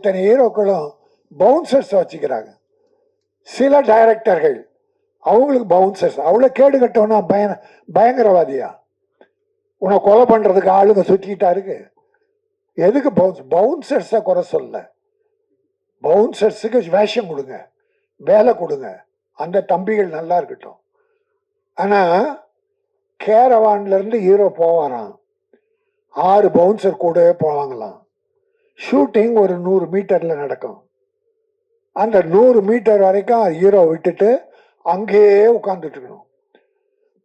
இத்தனை ஹீரோக்களும் பவுன்சர்ஸ் வச்சுக்கிறாங்க. சில டைரக்டர்கள் அவங்களுக்கு பவுன்சர்ஸ் அவ்வளோ கேடு கட்டவனா பய பயங்கரவாதியா? உன்னை கொலை பண்ணுறதுக்கு ஆளுங்க சுற்றிக்கிட்டா இருக்கு. எதுக்கு பவுன்ஸ் பவுன்சர்ஸை குறை சொல்ல. பவுன்சர்ஸுக்கு வேஷம் கொடுங்க. வேலை கொடுங்க. அந்த தம்பிகள் நல்லா இருக்கட்டும். ஆனால் கேரவான்லேருந்து ஹீரோ போவாராம். ஆறு பவுன்சர் கூடவே போவாங்களாம். ஷூட்டிங் ஒரு நூறு மீட்டரில் நடக்கும். அந்த நூறு மீட்டர் வரைக்கும் ஹீரோ விட்டுட்டு அங்கேயே உட்காந்துட்டுருக்கணும்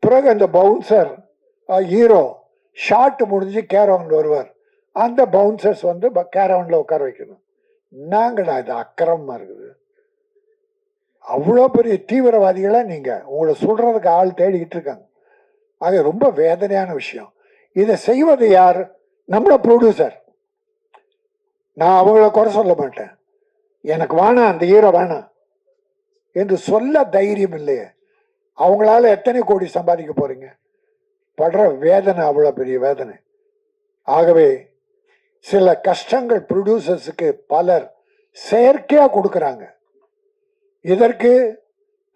பிறகு அந்த பவுன்சர் ஹீரோ ஷார்ட் முடிஞ்சு கேரவுண்ட் வருவார். அந்த பவுன்சர்ஸ் வந்து கேரவுண்டில் உட்கார வைக்கணும். நாங்கடா இது அக்கிரமமாக இருக்குது. அவ்வளோ பெரிய தீவிரவாதிகளாக நீங்கள் உங்களை சொல்கிறதுக்கு ஆள் தேடிக்கிட்டு இருக்காங்க. அது ரொம்ப வேதனையான விஷயம். இதை செய்வது யார்? நம்மளோட ப்ரொடியூசர் நான் அவங்கள குறை சொல்ல மாட்டேன். எனக்கு வேணாம் அந்த ஹீரோ வேணாம் என்று சொல்ல தைரியம் இல்லையே. அவங்களால எத்தனை கோடி சம்பாதிக்க போறீங்க? படுற வேதனை அவ்வளோ பெரிய வேதனை. ஆகவே சில கஷ்டங்கள் ப்ரொடியூசர்ஸுக்கு பலர் செயற்கையாக கொடுக்குறாங்க. இதற்கு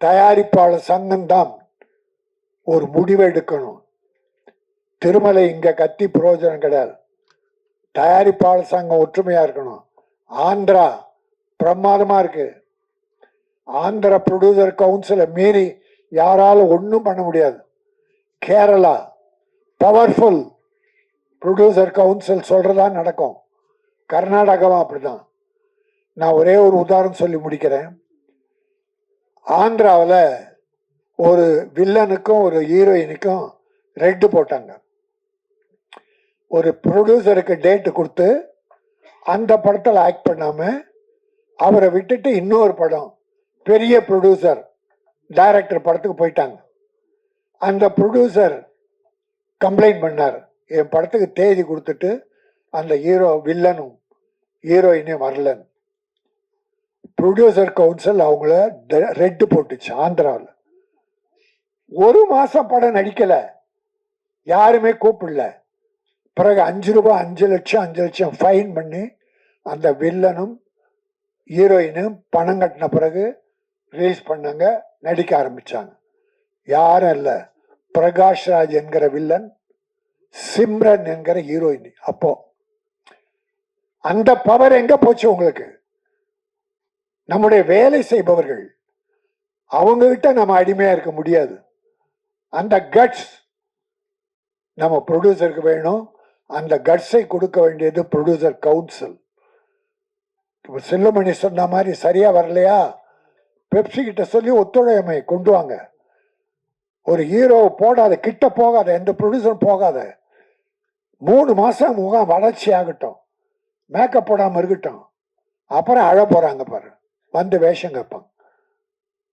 தயாரிப்பாளர் சங்கம்தான் ஒரு முடிவெடுக்கணும் திருமலை இங்கே கத்தி பிரயோஜனம் கிடையாது. தயாரிப்பாளர் சங்கம் ஒற்றுமையா இருக்கணும். ஆந்திரா பிரமாதமா இருக்கு. ஆந்திர ப்ரொடியூசர் கவுன்சிலை மீறி யாராலும் ஒன்றும் பண்ண முடியாது. கேரளா பவர்ஃபுல் ப்ரொடியூசர் கவுன்சில் சொல்றதா நடக்கும். கர்நாடகாவும் அப்படிதான். நான் ஒரே ஒரு உதாரணம் சொல்லி முடிக்கிறேன். ஆந்திராவில் ஒரு வில்லனுக்கும் ஒரு ஹீரோயினுக்கும் ரெட்டு போட்டாங்க. ஒரு ப்ரொடியூசருக்கு டேட்டு கொடுத்து அந்த படத்தில் ஆக்ட் பண்ணாமல் அவரை விட்டுட்டு இன்னொரு படம் பெரிய ப்ரொடியூசர் டைரக்டர் படத்துக்கு போயிட்டாங்க. அந்த ப்ரொடியூசர் கம்ப்ளைண்ட் பண்ணார். என் படத்துக்கு தேதி கொடுத்துட்டு அந்த ஹீரோ வில்லனும் ஹீரோயினே வரலன்னு. ப்ரொடியூசர் கவுன்சில் அவங்கள ரெட்டு போட்டுச்சு ஆந்திராவில் ஒரு மாதம் படம் நடிக்கலை. யாருமே கூப்பிடல. பிறகு அஞ்சு ரூபாய் அஞ்சு லட்சம் அஞ்சு லட்சம் ஃபைன் பண்ணி அந்த வில்லனும் ஹீரோயினும் பணம் கட்டின பிறகு ரிலீஸ் பண்ணாங்க நடிக்க ஆரம்பிச்சாங்க. யாரும் இல்லை. பிரகாஷ்ராஜ் என்கிற வில்லன் சிம்ரன் என்கிற ஹீரோயின் அப்போ அந்த பவர் எங்க போச்சு உங்களுக்கு? நம்முடைய வேலை செய்பவர்கள். அவங்க கிட்ட நம்ம அடிமையா இருக்க முடியாது. அந்த கட்ஸ் நம்ம ப்ரொடியூசருக்கு வேணும். அந்த கட்ஸை கொடுக்க வேண்டியது ப்ரொடியூசர் கவுன்சில் இப்போ செல்லுமணி சொன்ன மாதிரி சரியாக வரலையா? பெப்சி கிட்ட சொல்லி ஒத்துழைமை கொண்டு வாங்க. ஒரு ஹீரோ போடாத கிட்ட போகாத எந்த ப்ரொடியூசரும் போகாத. மூணு மாதம் முகம் வளர்ச்சி ஆகட்டும். மேக்கப் போடாமல் இருக்கட்டும். அப்புறம் அழ போகிறாங்க பாரு. வந்து வேஷம் கேட்பாங்க.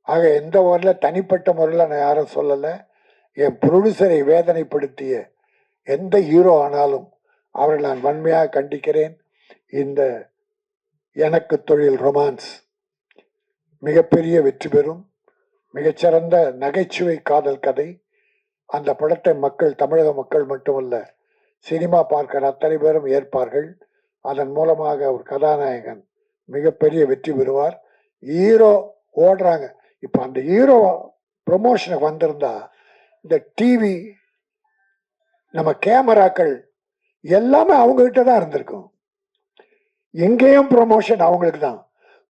ஆக எந்த முறையில் தனிப்பட்ட முறையில் நான் யாரும் சொல்லலை. என் ப்ரொடியூசரை வேதனைப்படுத்திய எந்த ஹீரோ ஆனாலும் அவரை நான் வன்மையாக கண்டிக்கிறேன். இந்த எனக்கு தொழில் ரொமான்ஸ் மிகப்பெரிய வெற்றி பெறும். மிகச்சிறந்த நகைச்சுவை காதல் கதை. அந்த படத்தை மக்கள் தமிழக மக்கள் மட்டுமல்ல சினிமா பார்க்கிற அத்தனை பேரும் ஏற்பார்கள். அதன் மூலமாக ஒரு கதாநாயகன் மிகப்பெரிய வெற்றி பெறுவார். ஹீரோ ஓடுறாங்க. இப்போ அந்த ஹீரோ ப்ரொமோஷனுக்கு வந்திருந்தா இந்த டிவி நம்ம கேமராக்கள் எல்லாமே அவங்கக்கிட்ட தான் இருந்திருக்கும். எங்கேயும் ப்ரொமோஷன் அவங்களுக்கு தான்.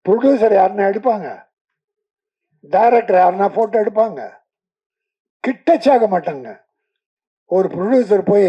ப்ரொடியூசர் யாருன்னா எடுப்பாங்க. டைரக்டர் யாருன்னா ஃபோட்டோ எடுப்பாங்க. கிட்டச்சாக மாட்டாங்க. ஒரு ப்ரொடியூசர் போய்